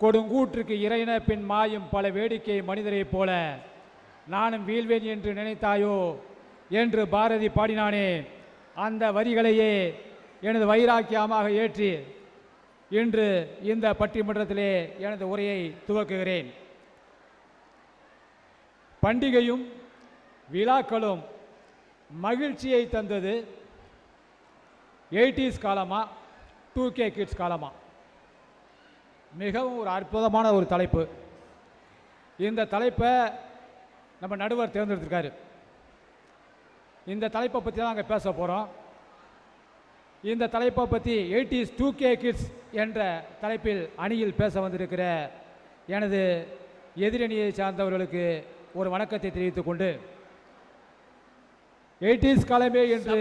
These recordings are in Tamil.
கொடுங்கூற்றுக்கு இறையின பின் மாயும் பல வேடிக்கை மனிதரைப் போல நானும் வீழ்வேன் என்று நினைத்தாயோ என்று பாரதி பாடினானே. அந்த வரிகளையே எனது வைராக்கியமாக ஏற்றி இன்று இந்த பட்டிமன்றத்திலே எனது உரையை துவக்குகிறேன். பண்டிகையும் விழாக்களும் மகிழ்ச்சியை தந்தது எயிட்டிஸ் காலமா டூ கே கிட்ஸ் காலமா? மிகவும் ஒரு அற்புதமான ஒரு தலைப்பு. இந்த தலைப்பை நம்ம நடுவர் தேர்ந்தெடுத்திருக்காரு. இந்த தலைப்பை பற்றி தான் நாங்கள் பேச போகிறோம் இந்த தலைப்பை பற்றி எயிட்டிஸ் டூ கே கிட்ஸ் என்ற தலைப்பில் அணியில் பேச வந்திருக்கிற எனது எதிரணியை சார்ந்தவர்களுக்கு ஒரு வணக்கத்தை தெரிவித்துக் கொண்டு எயிட்டிஸ் காலமே என்று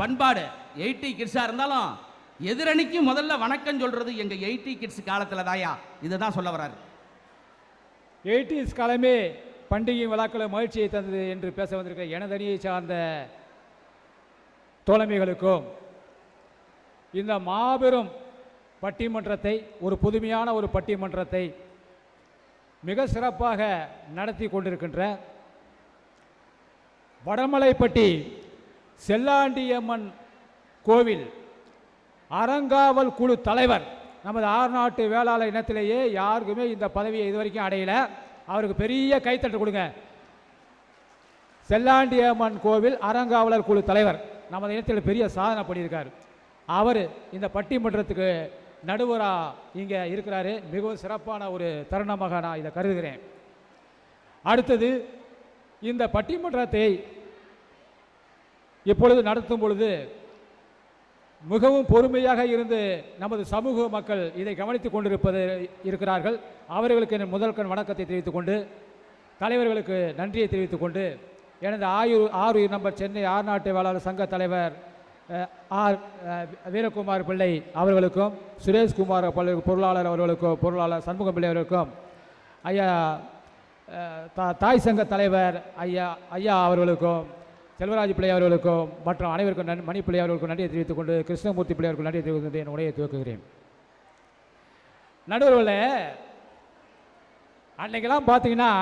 பண்பாடு. எயிட்டி கிட்ஸாக இருந்தாலும் எதிரணிக்கு முதல்ல வணக்கம் சொல்றது எங்க எயிட்டி கிட்ஸ் காலத்துல தாயா? இதுதான் சொல்ல வராரு எயிட்டிஸ் காலமே பண்டிகை விழாக்களை மகிழ்ச்சியை தந்தது என்று பேச வந்திருக்கிற எனது அணியை சார்ந்த தோழமைகளுக்கும் இந்த மாபெரும் பட்டிமன்றத்தை ஒரு புதுமையான ஒரு பட்டிமன்றத்தை மிக சிறப்பாக நடத்தி கொண்டிருக்கின்ற வடமலைப்பட்டி செல்லாண்டியம்மன் கோவில் அறங்காவல் குழு தலைவர் நமது ஆறுநாட்டு வேளாளர் இனத்திலேயே யாருக்குமே இந்த பதவியை இதுவரைக்கும் அடையல. அவருக்கு பெரிய கைத்தட்டு கொடுங்க. செல்லாண்டியம்மன் கோவில் அறங்காவலர் குழு தலைவர் நமது இனத்தில் பெரிய சாதனை பண்ணியிருக்கார். அவர் இந்த பட்டிமன்றத்துக்கு நடுவராக இங்கே இருக்கிறாரு. மிகவும் சிறப்பான ஒரு தருணமாக நான் இதை கருதுகிறேன். அடுத்தது இந்த பட்டிமன்றத்தை இப்பொழுது நடத்தும் பொழுது மிகவும் பொறுமையாக இருந்து நமது சமூக மக்கள் இதை கவனித்துக் கொண்டிருப்பது இருக்கிறார்கள். அவர்களுக்கு என் முதல் கண் வணக்கத்தை தெரிவித்துக் கொண்டு தலைவர்களுக்கு நன்றியை தெரிவித்துக் கொண்டு எனது ஆயுர் ஆறு நம்பர் சென்னை ஆர்நாட்டு வேளாளர் சங்க தலைவர் ஆர் வீரகுமார் பிள்ளை அவர்களுக்கும் சுரேஷ்குமார் பொருளாளர் அவர்களுக்கும் பொருளாளர் சண்முகம் பிள்ளை அவர்களுக்கும் ஐயா தா- தாய் சங்க தலைவர் ஐயா ஐயா அவர்களுக்கும் செல்வராஜ் பிள்ளை அவர்களுக்கும் மற்றும் அனைவருக்கும் நன் மணி பிள்ளை அவர்களுக்கும் நன்றியை தெரிவித்துக் கொண்டு கிருஷ்ணமூர்த்தி பிள்ளை அவர்களுக்கும் நன்றியை தெரிவித்துக் கொண்டு என் உரையை துவக்குகிறேன். நடுவர்களே அன்னைக்கெல்லாம் பார்த்தீங்கன்னா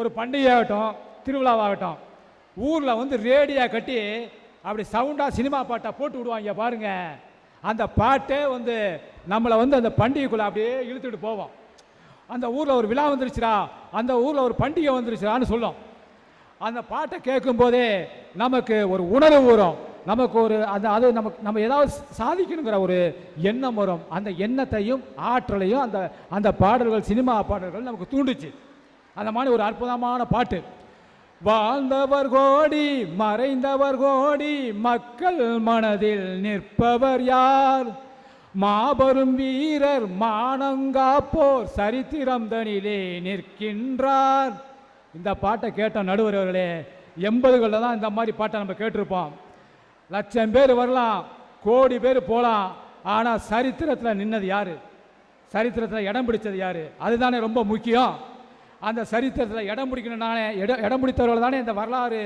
ஒரு பண்டிகை ஆகட்டும் திருவிழாவாகட்டும் ஊரில் வந்து ரேடியோ கட்டி அப்படி சவுண்டாக சினிமா பாட்டை போட்டு விடுவாங்க பாருங்கள் அந்த பாட்டே வந்து நம்மளை வந்து அந்த பண்டிகைக்குள்ளே அப்படியே இழுத்துட்டு போவோம். அந்த ஊரில் ஒரு விழா வந்துருச்சுடா அந்த ஊரில் ஒரு பண்டிகை வந்துருச்சுடான்னு சொல்லும். அந்த பாட்டை கேட்கும்போதே நமக்கு ஒரு உணர்வு வரும். நமக்கு ஒரு அந்த அது நமக்கு நம்ம ஏதாவது சாதிக்கணுங்கிற ஒரு எண்ணம் வரும். அந்த எண்ணத்தையும் ஆற்றலையும் அந்த அந்த பாடல்கள் சினிமா பாடல்கள் நமக்கு தூண்டுச்சு. அந்த மாதிரி ஒரு அற்புதமான பாட்டு. வாழ்ந்தவர் கோடி மறைந்தவர் கோடி மக்கள் மனதில் நிற்பவர் யார்? மாபெரும் வீரர் மானங்காப்போர் சரித்திரம் தனிலே நிற்கின்றார். இந்த பாட்டை கேட்ட நடுவர் அவர்களே எண்பதுகளில் தான் இந்த மாதிரி பாட்டை நம்ம கேட்டிருப்போம். லட்சம் பேர் வரலாம் கோடி பேர் போகலாம் ஆனால் சரித்திரத்தில் நின்னது யார்? சரித்திரத்தில் இடம் பிடிச்சது யார்? அதுதானே ரொம்ப முக்கியம். அந்த சரித்திரத்தில் இடம் பிடிக்கணும்னாலே இடம் இடம் பிடித்தவர்கள் தானே இந்த வரலாறு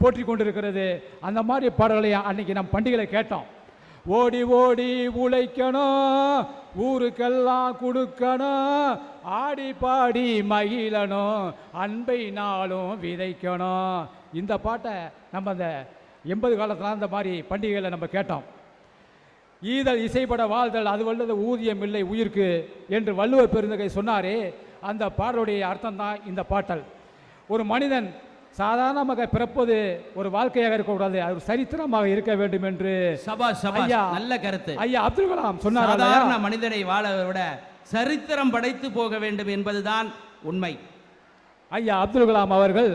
போற்றி கொண்டிருக்கிறது. அந்த மாதிரி பாடல்களை அன்னைக்கு நம்ம பண்டிகையில் கேட்டோம். ஓடி ஓடி உழைக்கணும் ஊருக்கெல்லாம் கொடுக்கணும் ஆடி பாடி மகிழணும் அன்பை நாளும் விதைக்கணும். இந்த பாட்டை நம்ம அந்த எண்பது காலத்தில் அந்த மாதிரி பண்டிகைகளை நம்ம கேட்டோம். ஈதல் இசைப்பட வாழ்தல் அது வல்லது ஊதியம் இல்லை உயிர்க்கு என்று வள்ளுவர் பெருந்தகை சொன்னாரே அந்த பாடலுடைய அர்த்தம் தான் இந்த பாட்டல். ஒரு மனிதன் சாதாரணமாக பிறப்பது ஒரு வாழ்க்கையாக இருக்கக்கூடாது அது சரித்திரமாக இருக்க வேண்டும் என்று. சபாஷ் ஐயா. நல்ல கருத்து. ஐயா அப்துல் கலாம் சொன்னார் மனிதனை வாழ விட சரித்திரம் படைத்து போக வேண்டும் என்பதுதான் உண்மை. ஐயா அப்துல் கலாம் அவர்கள்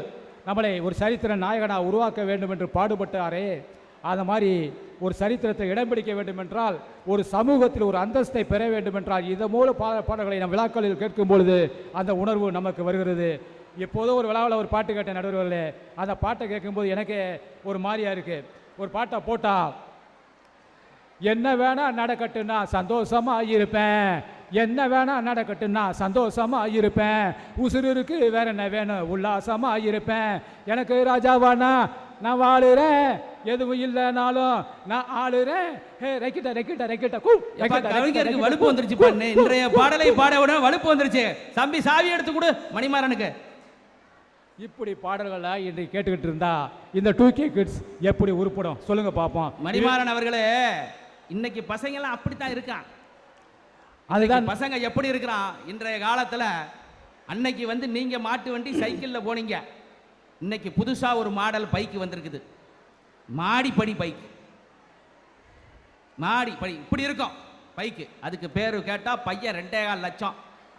நம்மளை ஒரு சரித்திர நாயகனாக உருவாக்க வேண்டும் என்று பாடுபட்டாரே. அது மாதிரி ஒரு சரித்திரத்தை இடம் பிடிக்க வேண்டும் என்றால் ஒரு சமூகத்தில் ஒரு அந்தஸ்தை பெற வேண்டும் என்றால் இது மூல பாட பாடல்களை நம் விழாக்களில் கேட்கும் பொழுது அந்த உணர்வு நமக்கு வருகிறது. எப்போதோ ஒரு விழாவில் ஒரு பாட்டு கேட்ட நடுவர்களே. அந்த பாட்டை கேட்கும்போது எனக்கு ஒரு மாதிரியாக இருக்கு. ஒரு பாட்டை போட்டால் என்ன வேணால் நடக்கட்டும்னா சந்தோஷமாக இருப்பேன். என்ன வேணா நடக்கட்டும்னா சந்தோஷமா இருப்பேன். உசுறு இருக்கு வேற என்ன வேணும்? உல்லாசமா இருப்பேன். எனக்கு ராஜாவானா நான் வாழுறேன். எதுவும் இல்லைனாலும் நான் ஆளுறேன். ஹே ரெக்கிட்ட ரெக்கிட்ட ரெக்கிட்ட கூ கவிஞருக்கு வலுப்பு வந்துருச்சு பண்ணு. இன்றைய பாடலை பாட விட வலுப்பு வந்துருச்சு. தம்பி சாவி எடுத்து கொடு மணிமாறனுக்கு. இப்படி பாடல்களை இன்றைக்கு கேட்டுக்கிட்டு இருந்தா இந்த டூ கே கிட்ஸ் எப்படி உருப்படும்? சொல்லுங்க பார்ப்போம் மணிமாறன் அவர்களே இன்னைக்கு பசங்க எல்லாம் அப்படித்தான் இருக்கான். அதுதான் பசங்க எப்படி இருக்கிறான் இன்றைய காலத்தில் அன்னைக்கு வந்து நீங்க மாட்டு வண்டி சைக்கிளில் போனீங்க. இன்னைக்கு புதுசாக ஒரு மாடல் பைக்கு வந்திருக்குது. மாடிப்படி பைக் மாடி படி இப்படி இருக்கும் பைக்கு. அதுக்கு பேர் கேட்டால் பையன் ரெண்டே கால் லட்சம்.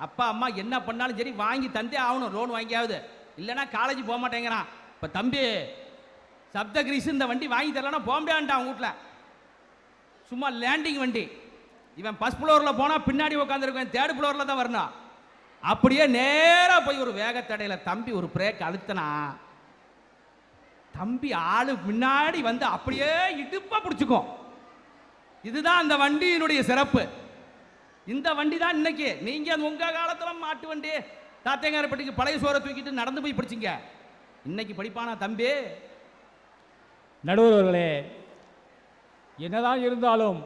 அப்பா அம்மா என்ன பண்ணாலும் சரி வாங்கி தந்தே ஆகணும் லோன் வாங்கியாவது. இல்லைன்னா காலேஜ் போக மாட்டேங்கிறான். இப்போ தம்பி சப்தகிரிஸ் இந்த வண்டி வாங்கி தரலன்னா போக முடியாண்டான் வீட்டில் சும்மா லேண்டிங் வண்டி. இவன் ஃபஸ்ட் ஃப்ளோரில் போனால் பின்னாடி உட்காந்துருக்கேன் தேர்ட் ஃப்ளோரில் தான் வரணும் அப்படியே நேராக போய் ஒரு வேகத்தடையில் தம்பி ஒரு பிரேக் அழுத்தனா தம்பி ஆளு முன்னாடி வந்து அப்படியே இடுப்பா பிடிச்சிக்கும். இதுதான் அந்த வண்டியினுடைய சிறப்பு. இந்த வண்டி தான் இன்னைக்கு. நீங்க அந்த உங்க காலத்துல மாட்டு வண்டி தாத்தேங்காரப்பட்டிக்கு பழைய சோறை தூக்கிட்டு நடந்து போய் படிச்சீங்க. இன்னைக்கு படிப்பானா தம்பி? நடுவர்களே என்னதான் இருந்தாலும்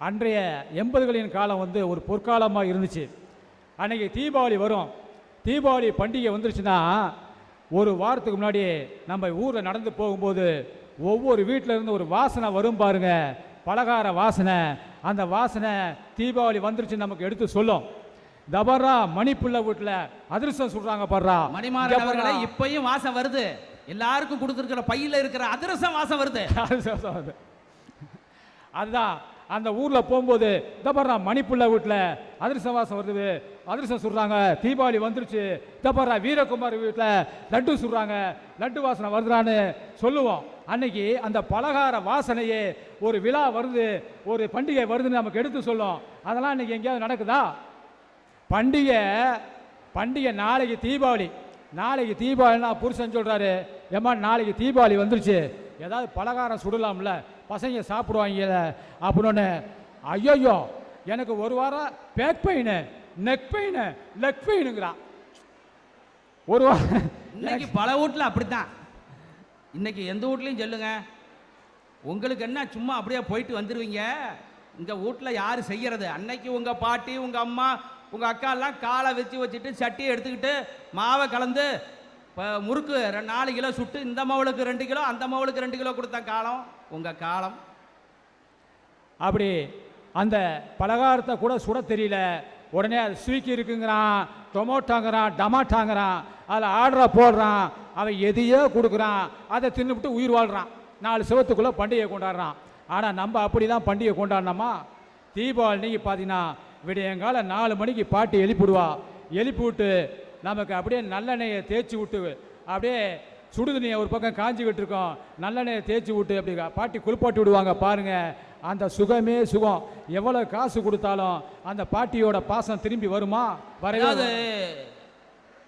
அன்றைய எண்பதுகளின் காலம் வந்து ஒரு பொற்காலமாக இருந்துச்சு. அன்னைக்கு தீபாவளி வரும். தீபாவளி பண்டிகை வந்துருச்சுன்னா ஒரு வாரத்துக்கு முன்னாடி நம்ம ஊரில் நடந்து போகும்போது ஒவ்வொரு வீட்டில் இருந்து ஒரு வாசனை வரும் பாருங்க. பலகார வாசனை. அந்த வாசனை தீபாவளி வந்துருச்சு நமக்கு எடுத்து சொல்லும். தபர்ரா மணிப்புள்ள வீட்டில் அதிர்ஷ்டம் சொல்றாங்க பாடுறா மணிமாறன் அவர்களே இப்பயும் வாசம் வருது. எல்லாருக்கும் கொடுத்துருக்கிற பையில இருக்கிற அதிரசம் வாசம் வருது. அதுதான் அந்த ஊரில் போகும்போது தபர்ரா மணிப்புள்ள வீட்டில் அதிர்ஷ்ட வாசம் வருது. அதிர்ஷ்டம் சொல்கிறாங்க தீபாவளி வந்துருச்சு. தபர்ரா வீரகுமார் வீட்டில் லட்டு சுடுறாங்க. லட்டு வாசனை வருதுறான்னு சொல்லுவோம். அன்னைக்கு அந்த பலகார வாசனையே ஒரு விழா வருது. ஒரு பண்டிகை வருதுன்னு நமக்கு எடுத்து சொல்லும். அதெல்லாம் இன்னைக்கு எங்கேயாவது நடக்குதா? பண்டிகை பண்டிகை நாளைக்கு தீபாவளி. நாளைக்கு தீபாவளினா புருஷன் சொல்கிறாரு ஏம்மா நாளைக்கு தீபாவளி வந்துருச்சு. ஏதாவது பலகாரம் சுடலாம்ல பசங்க சாப்பிடுவாங்கல்ல அப்படின்னு. ஐயோயோ எனக்கு ஒரு வாரம் back pain neck pain leg பெயினுங்கிறான் ஒரு வாரம் இன்னைக்கு பல வீட்டில் அப்படித்தான். இன்னைக்கு எந்த வீட்லையும் சொல்லுங்க உங்களுக்கு என்ன சும்மா அப்படியே போயிட்டு வந்துடுவீங்க இங்க வீட்டில் யார் செய்யறது? அன்னைக்கு உங்க பாட்டி உங்க அம்மா உங்க அக்கா எல்லாம் காலை வச்சு வச்சுட்டு சட்டியை எடுத்துக்கிட்டு மாவை கலந்து இப்போ முறுக்கு ரெண்டு நாலு கிலோ சுட்டு இந்த மவளுக்கு ரெண்டு கிலோ அந்த மவளுக்கு ரெண்டு கிலோ கொடுத்த காலம் உங்கள் காலம். அப்படி அந்த பலகாரத்தை கூட சுட தெரியல. உடனே அது ஸ்வீக்கி இருக்குங்கிறான் டொமோட்டோங்கிறான் டமாட்டாங்கிறான் அதில் ஆர்டரை போடுறான் அவன் எதையோ கொடுக்குறான் அதை தின்னுபிட்டு உயிர் வாழ்கிறான் நாலு சிவத்துக்குள்ளே பண்டிகை கொண்டாடுறான். ஆனால் நம்ம அப்படி தான் பண்டிகை கொண்டாடினோமா தீபாவளி நீங்கள் பார்த்தீங்கன்னா விடியங்கால நாலு மணிக்கு பாட்டி எழுப்பிடுவா எழுப்பி விட்டு நமக்கு அப்படியே நல்லெண்ணெயை தேய்ச்சி விட்டு அப்படியே சுடுதண்ணியை ஒரு பக்கம் காஞ்சிக்கிட்டு இருக்கோம். நல்லெண்ணெயை தேய்ச்சி விட்டு அப்படி பாட்டி குளிப்பாட்டி விடுவாங்க பாருங்க. அந்த சுகமே சுகம். எவ்வளோ காசு கொடுத்தாலும் அந்த பாட்டியோட பாசம் திரும்பி வருமா? அதாவது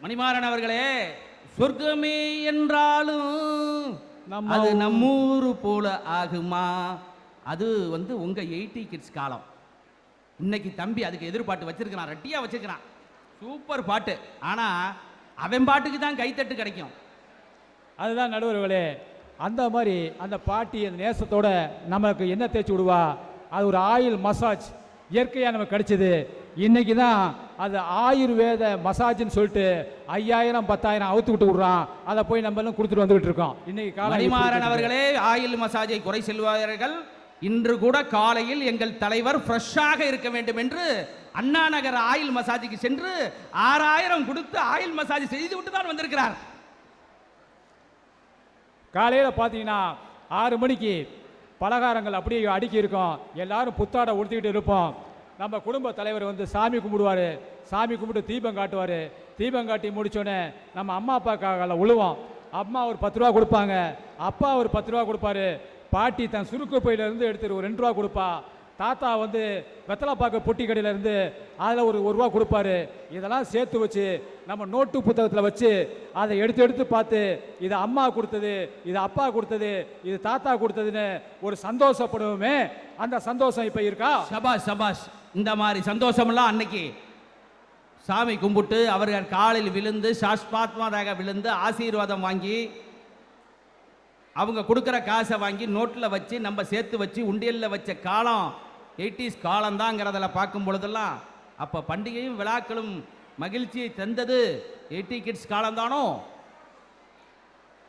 மணிமாறன் அவர்களே சொர்க்கமே என்றாலும் நம்ம அது நம்மூரு போல ஆகுமா? அது வந்து உங்க எயிட்டி கிட்ஸ் காலம். இன்னைக்கு தம்பி அதுக்கு எதிர்பார்த்து வச்சிருக்கிறான் ரெட்டியா வச்சிருக்கிறான். சூப்பர் பாட்டு. ஆனா அவன் பாட்டுக்கு தான் கைத்தட்டு கிடைக்கும். அதுதான் நடுவர்களே அந்த மாதிரி அந்த பாட்டி அந்த நேசத்தோட நமக்கு என்ன தேய்ச்சி விடுவா? அது ஒரு ஆயில் மசாஜ் இயற்கையாக நமக்கு கிடைச்சது. இன்னைக்கு தான் அது ஆயுர்வேத மசாஜ்னு சொல்லிட்டு ஐயாயிரம் பத்தாயிரம் அவுத்து விட்டு விடுறான். அதை போய் நம்ம எல்லாம் கொடுத்துட்டு வந்துகிட்டு இருக்கோம். இன்னைக்கு காலம் இப்படி மணிமாறன் இருக்குது. அவர்களே ஆயில் மசாஜை குறை செல்வார்கள் இன்று கூட காலையில் எங்கள் தலைவர் ஃப்ரெஷ்ஷாக இருக்க வேண்டும் என்று அண்ணா நகர் ஆயில் மசாஜுக்கு சென்று ஆறாயிரம் கொடுத்து ஆயில் மசாஜ் செய்து விட்டு தான் வந்திருக்கிறார். காலையில் பார்த்தீங்கன்னா ஆறு மணிக்கு பலகாரங்கள் அப்படியே அடுக்கி இருக்கும். எல்லாரும் புத்தாடை உடுத்திக்கிட்டு இருப்போம். நம்ம குடும்ப தலைவர் வந்து சாமி கும்பிடுவார். சாமி கும்பிட்டு தீபம் காட்டுவார். தீபம் காட்டி முடித்தோடனே நம்ம அம்மா அப்பாக்காக உழுவோம். அம்மா ஒரு பத்து ரூபா கொடுப்பாங்க. அப்பா ஒரு பத்து ரூபா கொடுப்பாரு. பாட்டி தன் சுருக்கு பையிலேருந்து எடுத்துட்டு ஒரு ரெண்டு ரூபா கொடுப்பா. தாத்தா வந்து வெத்தலைப்பாக்க பொட்டி கடையிலேருந்து அதில் ஒரு ஒரு ரூபா கொடுப்பாரு. இதெல்லாம் சேர்த்து வச்சு நம்ம நோட்டு புத்தகத்தில் வச்சு அதை எடுத்து எடுத்து பார்த்து இது அம்மா கொடுத்தது இது அப்பா கொடுத்தது இது தாத்தா கொடுத்ததுன்னு ஒரு சந்தோஷப்படுவோமே. அந்த சந்தோஷம் இப்போ இருக்கா? சபாஷ் சபாஷ் இந்த மாதிரி சந்தோஷமெல்லாம் அன்னைக்கு சாமி கும்பிட்டு அவர்கள் காலில் விழுந்து சாஸ்பாத்மாதாக விழுந்து ஆசீர்வாதம் வாங்கி அவங்க கொடுக்குற காசை வாங்கி நோட்டில் வச்சு நம்ம சேர்த்து வச்சு உண்டியலில் வச்ச காலம் எயிட்டிஸ் காலந்தாங்கிறதில் பார்க்கும் பொழுதெல்லாம் அப்போ பண்டிகையும் விழாக்களும் மகிழ்ச்சியை தந்தது எயிட்டி கிட்ஸ் காலந்தானோ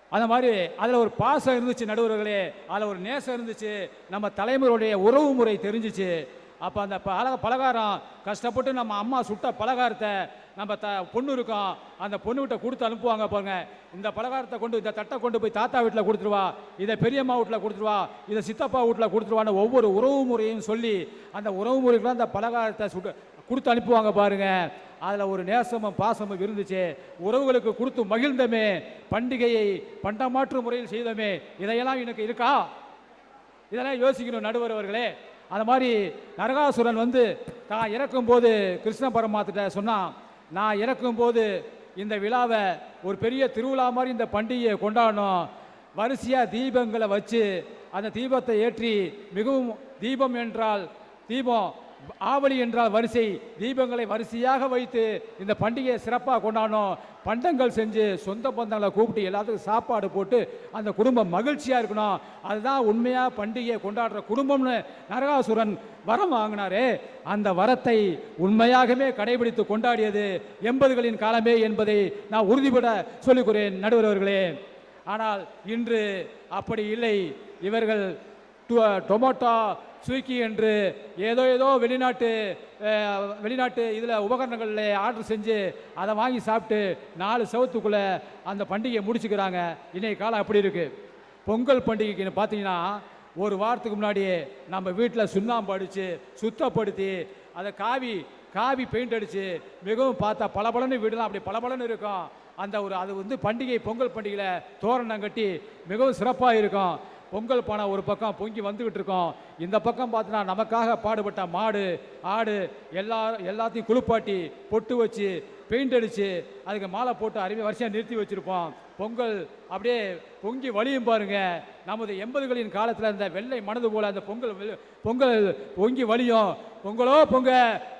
அந்த மாதிரி அதில் ஒரு பாசம் இருந்துச்சு நடுவர்களே. அதில் ஒரு நேசம் இருந்துச்சு. நம்ம தலைமுறையுடைய உறவு முறை தெரிஞ்சிச்சு. அப்போ அந்த பல பலகாரம் கஷ்டப்பட்டு நம்ம அம்மா சுட்ட பலகாரத்தை நம்ம த பொண்ணு இருக்கோம். அந்த பொண்ணுகிட்ட கொடுத்து அனுப்புவாங்க பாருங்க. இந்த பலகாரத்தை கொண்டு இந்த தட்டை கொண்டு போய் தாத்தா வீட்டில் கொடுத்துருவா. இதை பெரியம்மா வீட்டில் கொடுத்துருவா. இதை சித்தப்பா வீட்டில் கொடுத்துருவான்னு ஒவ்வொரு உறவு முறையும் சொல்லி அந்த உறவு முறைக்குலாம் அந்த பலகாரத்தை சுட்டு கொடுத்து அனுப்புவாங்க பாருங்க. அதில் ஒரு நேசமும் பாசமும் இருந்துச்சு. உறவுகளுக்கு கொடுத்து மகிழ்ந்தமே. பண்டிகையை பண்டமாற்று முறையில் செய்தோமே. இதையெல்லாம் எனக்கு இருக்கா? இதெல்லாம் யோசிக்கணும் நடுவர் அவர்களே. அந்த மாதிரி நரகாசுரன் வந்து தான் இறக்கும்போது கிருஷ்ண பரமாத்திட்ட சொன்னான் நான் இறக்கும்போது இந்த விழாவை ஒரு பெரிய திருவிழா மாதிரி இந்த பண்டிகையை கொண்டாடணும். வரிசையாக தீபங்களை வச்சு அந்த தீபத்தை ஏற்றி மிகவும் தீபம் என்றால் தீபம். ஆவலி என்றால் வரிசை தீபங்களை வரிசையாக வைத்து இந்த பண்டிகையை சிறப்பாக கொண்டாடணும். பண்டங்கள் செஞ்சு சொந்த பந்தங்களை கூப்பிட்டு எல்லாத்துக்கும் சாப்பாடு போட்டு அந்த குடும்பம் மகிழ்ச்சியாக இருக்கணும். அதுதான் உண்மையாக பண்டிகையை கொண்டாடுற குடும்பம்னு நரகாசுரன் வரம் வாங்கினாரே. அந்த வரத்தை உண்மையாகவே கடைபிடித்து கொண்டாடியது எண்பதுகளின் காலமே என்பதை நான் உறுதிபட சொல்லிக்கிறேன் நடுவர் அவர்களே ஆனால் இன்று அப்படி இல்லை. இவர்கள் டொமோட்டோ டொமேட்டோ ஸ்விக்கி என்று ஏதோ ஏதோ வெளிநாட்டு வெளிநாட்டு இதில் உபகரணங்களில் ஆர்டர் செஞ்சு அதை வாங்கி சாப்பிட்டு நாலு செவத்துக்குள்ளே அந்த பண்டிகையை முடிச்சுக்கிறாங்க. இன்றைய காலம் அப்படி இருக்குது பொங்கல் பண்டிகைக்கு பார்த்தீங்கன்னா ஒரு வாரத்துக்கு முன்னாடியே நம்ம வீட்டில் சுண்ணாம்பு அடித்து சுத்தப்படுத்தி அதை காவி காவி பெயிண்ட் அடித்து மிகவும் பார்த்தா பளபளன்னு வீடுலாம் அப்படி பளபளன்னு இருக்கும். அந்த ஒரு அது வந்து பண்டிகை பொங்கல் பண்டிகையில் தோரணம் கட்டி மிகவும் சிறப்பாக இருக்கும். பொங்கல் பானை ஒரு பக்கம் பொங்கி வந்துக்கிட்டு இருக்கோம். இந்த பக்கம் பார்த்தோன்னா நமக்காக பாடுபட்ட மாடு ஆடு எல்லா எல்லாத்தையும் குளிப்பாட்டி பொட்டு வச்சு பெயிண்ட் அடித்து அதுக்கு மாலை போட்டு அருமையாக வரிசையாக நிறுத்தி வச்சுருப்போம். பொங்கல் அப்படியே பொங்கி வழியும் பாருங்க. நமது எண்பதுகளின் காலத்தில் இந்த வெள்ளை மனது போல அந்த பொங்கல் பொங்கல் பொங்கி வழியும். பொங்கலோ பொங்க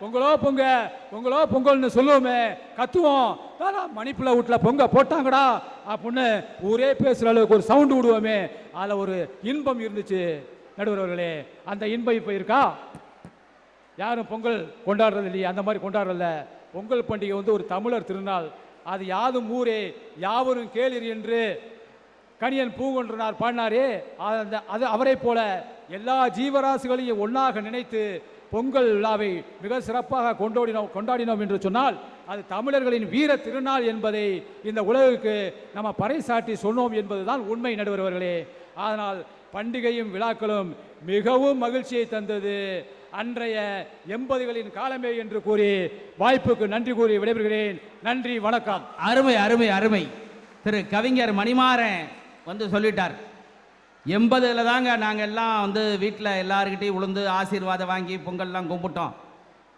பொங்கலோ பொங்க பொங்கலோ பொங்கல்னு சொல்லுவோமே. கத்துவோம். தானா மணிப்பில் வீட்டில் பொங்க போட்டாங்கடா அப்படின்னு ஊரே பேசுகிற அளவுக்கு ஒரு சவுண்டு விடுவோமே. அதில் ஒரு இன்பம் இருந்துச்சு. நடுவர் அவர்களே அந்த இன்பம் இப்போ இருக்கா? யாரும் பொங்கல் கொண்டாடுறது இல்லையே அந்த மாதிரி கொண்டாடுறதில்ல பொங்கல் பண்டிகை வந்து ஒரு தமிழர் திருநாள். அது யாதும் ஊரே யாவரும் கேளிர் என்று கணியன் பூங்கொன்றனார் பாடினாரே. அந்த அது அவரை போல எல்லா ஜீவராசிகளையும் ஒன்றாக நினைத்து பொங்கல் விழாவை மிக சிறப்பாக கொண்டாடினோம் கொண்டாடினோம் என்று சொன்னால் அது தமிழர்களின் வீர திருநாள் என்பதை இந்த உலகுக்கு நம்ம பறைசாட்டி சொன்னோம் என்பதுதான் உண்மை நடுவர்களே. அதனால் பண்டிகையும் விழாக்களும் மிகவும் மகிழ்ச்சியை தந்தது. அன்றைய எண்பதுகளின் காலமே என்று கூறி வாய்ப்புக்கு நன்றி கூறி விடைபெறுகிறேன். நன்றி வணக்கம். அருமை அருமை அருமை. திரு கவிஞர் மணிமாறன் வந்து சொல்லிட்டார். எண்பதுல தாங்க நாங்கள் எல்லாம் வந்து வீட்டில் எல்லாருக்கிட்டையும் உளுந்து ஆசீர்வாதம் வாங்கி பொங்கல்லாம் கும்பிட்டோம்.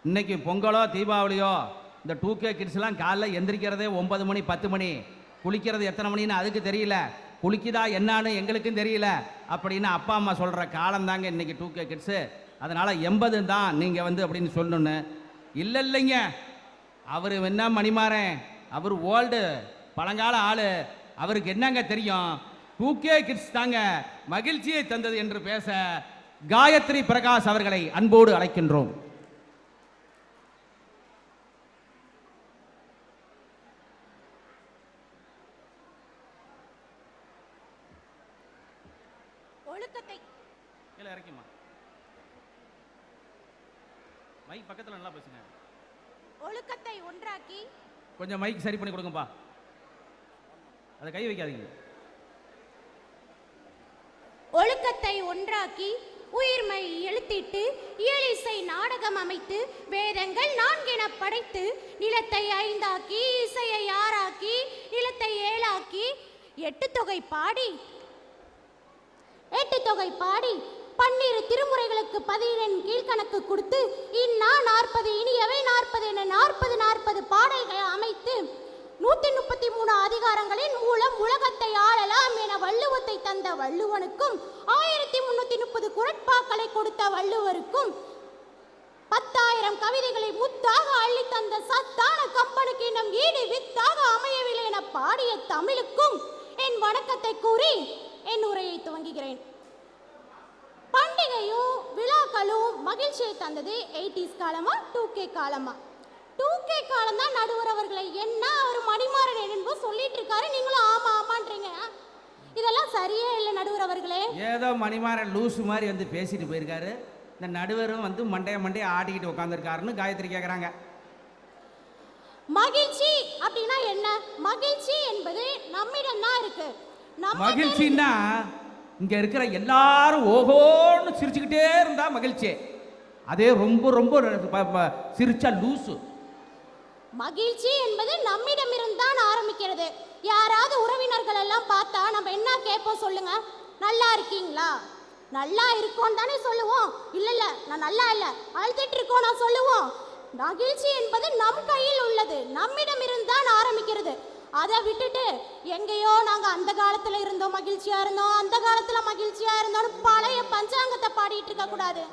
இன்னைக்கு பொங்கலோ தீபாவளியோ இந்த டூ கே கிட்ஸ்லாம் காலைல எந்திரிக்கிறதே ஒன்பது மணி பத்து மணி. குளிக்கிறது எத்தனை மணின்னு அதுக்கு தெரியல. குளிக்குதா என்னான்னு எங்களுக்கும் தெரியல. அப்படின்னு அப்பா அம்மா சொல்கிற காலம் தாங்க இன்னைக்கு டூ கே கிட்ஸு அதனால் எண்பது தான் நீங்கள் வந்து அப்படின்னு சொல்லணுன்னு இல்லை இல்லைங்க. அவர் என்ன மணிமாறேன்? அவர் ஓல்டு பழங்கால ஆள். அவருக்கு என்னங்க தெரியும்? டூ கே கிட்ஸ் தாங்க. மகிழ்ச்சியை தந்தது என்று பேச காயத்ரி பிரகாஷ் அவர்களை அன்போடு அழைக்கின்றோம். ஒழுக்கத்தை. இறக்கிமா மைக் பக்கத்தில் நல்லா பேசுங்க. ஒழுக்கத்தை ஒன்றாக்கி. கொஞ்சம் மைக் சரி பண்ணி கொடுங்கப்பா. அதை கை வைக்காதீங்க ஒழுக்கத்தை ஒன்றாக்கி உயிர்மை எழுத்திட்டு இயலிசை நாடகம் அமைத்து வேதங்கள் நான்கென படைத்து நிலத்தை ஐந்தாக்கி இசையை ஆறாக்கி நிலத்தை ஏழாக்கி எட்டு தொகை பாடி. எட்டு தொகை பாடி. பன்னிரு திருமுறைகளுக்கு பதினெண் கீழ்கணக்கு கொடுத்து இன்னா நாற்பது இனியவை நாற்பது என நாற்பது நாற்பது பாடல்களை அமைத்து நூத்தி முப்பத்தி மூணு அதிகாரங்களின் மூலம் உலகத்தை ஆளலாம் என வள்ளுவத்தை தந்த வள்ளுவனுக்கும் ஆயிரத்தி முன்னூத்தி முப்பது குரட்பாக்களை கொடுத்த வள்ளுவருக்கும் பத்தாயிரம் கவிதைகளை முத்தாக அள்ளி தந்த சத்தான கம்பனுக்கு நம் ஈடு வித்தாக அமையவில்லை என பாடிய தமிழுக்கும் என் வணக்கத்தை கூறி என் உரையை துவங்குகிறேன். பண்டிகையும் விழாக்களும் மகிழ்ச்சியை தந்தது எயிட்டிஸ் காலமா டூ கே காலமா? டூ கே காலம் தான் நடுவர் அவர்களை. என்ன அவர் மணிமாறன் என்னன்போ சொல்லிட்டு இருக்காரு நீங்களும் ஆமா ஆமான்றீங்க. இதெல்லாம் சரியே இல்லை நடுவர் அவர்களே. ஏதோ மணிமாறன் லூசு மாதிரி வந்து பேசிட்டு போயிருக்காரு. இந்த நடுவரும் வந்து மண்டைய மண்டைய ஆடிக்கிட்டு உட்காந்துருக்காருன்னு காயத்ரி கேட்குறாங்க மகிழ்ச்சி அப்படின்னா என்ன? மகிழ்ச்சி என்பது நம்மிடம் தான் இருக்கு. மகிழ்ச்சின்னா இங்க இருக்கிற எல்லாரும் ஓஹோன்னு சிரிச்சுக்கிட்டே இருந்தா மகிழ்ச்சி. அதே ரொம்ப ரொம்ப சிரிச்சா லூசு. மகிழ்ச்சி என்பது நம்மிடமிருந்து தான் ஆரம்பிக்கிறது. யாராவது உறவினர்கள் எல்லாம் பார்த்தா நம்ம என்ன கேட்போம் சொல்லுங்க? நல்லா இருக்கீங்களா? நல்லா இருக்கோம் தானே சொல்லுவோம். இல்ல இல்ல நான் நல்லா இல்ல. அழுதுட்டு இருக்கோம் நான் சொல்லுவோம். மகிழ்ச்சி என்பது நம் கையில் உள்ளது. நம்மிடமிருந்து தான் ஆரம்பிக்கிறது. அதை விட்டுட்டு எங்கேயோ நாங்கள் அந்த காலத்தில் இருந்தோம் மகிழ்ச்சியாக இருந்தோம் அந்த காலத்தில் மகிழ்ச்சியாக இருந்தோம்னு பழைய பஞ்சாங்கத்தை பாடிட்டு இருக்கக்கூடாது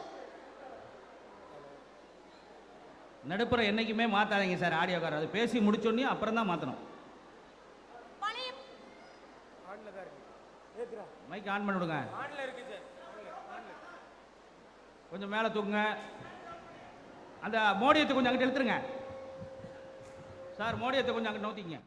நடுப்புற என்னைக்குமே மாத்தாதீங்க சார் ஆடியோக்காரர் அது பேசி முடிச்சோடனே அப்புறம் தான் மாற்றணும் மைக் ஆன் பண்ணி விடுங்க. கொஞ்சம் மேலே தூக்குங்க. அந்த மோடியத்தை கொஞ்சம் அங்கிட்டு இழுத்துருங்க. சார் மோடியத்தை கொஞ்சம் அங்கிட்டு நோத்திங்க